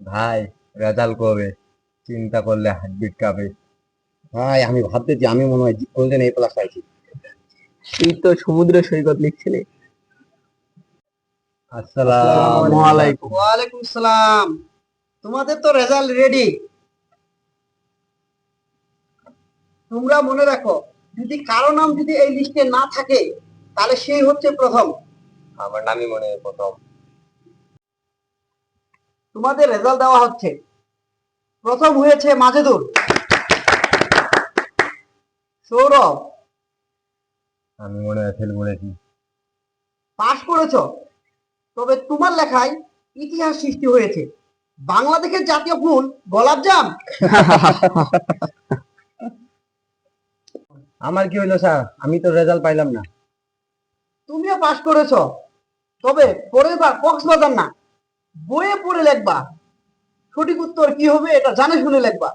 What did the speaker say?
ভাই রেজাল্ট কবে চিন্তা করলে হার্টবিট কাঁপে। ভাই আমি ভাবতেছি আমি মনে হয় গোল্ডেন এ প্লাস পাইছি। তুই তো সমুদ্র সৈকত লিখছিলি আসসালাম আলাইকুম। ওয়ালাইকুম। সালাম। তোমাদের তো রেজাল্ট রেডি তোমরা মনে রাখো যদি কারও নাম যদি এই লিস্টে না থাকে তাহলে সেই হচ্ছে প্রথম। আমার নামই মনে হয় প্রথম। তোমাদের রেজাল্ট দেওয়া হচ্ছে। প্রথম হয়েছে মাজেদুর সৌরভ আমি মনে হয় ফেল করেছি। পাশ করেছ। তবে তোমার লেখায় ইতিহাস সৃষ্টি হয়েছে। বাংলাদেশের জাতীয় ফুল গোলাপজাম আমার কি হইল স্যার আমি তো রেজাল্ট পাইলাম না। তুমিও পাশ করেছ। তবে পরের বার কক্সবাজার না। বইয়ে পড়ে লেখবা। সঠিক উত্তর কি হবে এটা জানে শুনে লিখবা।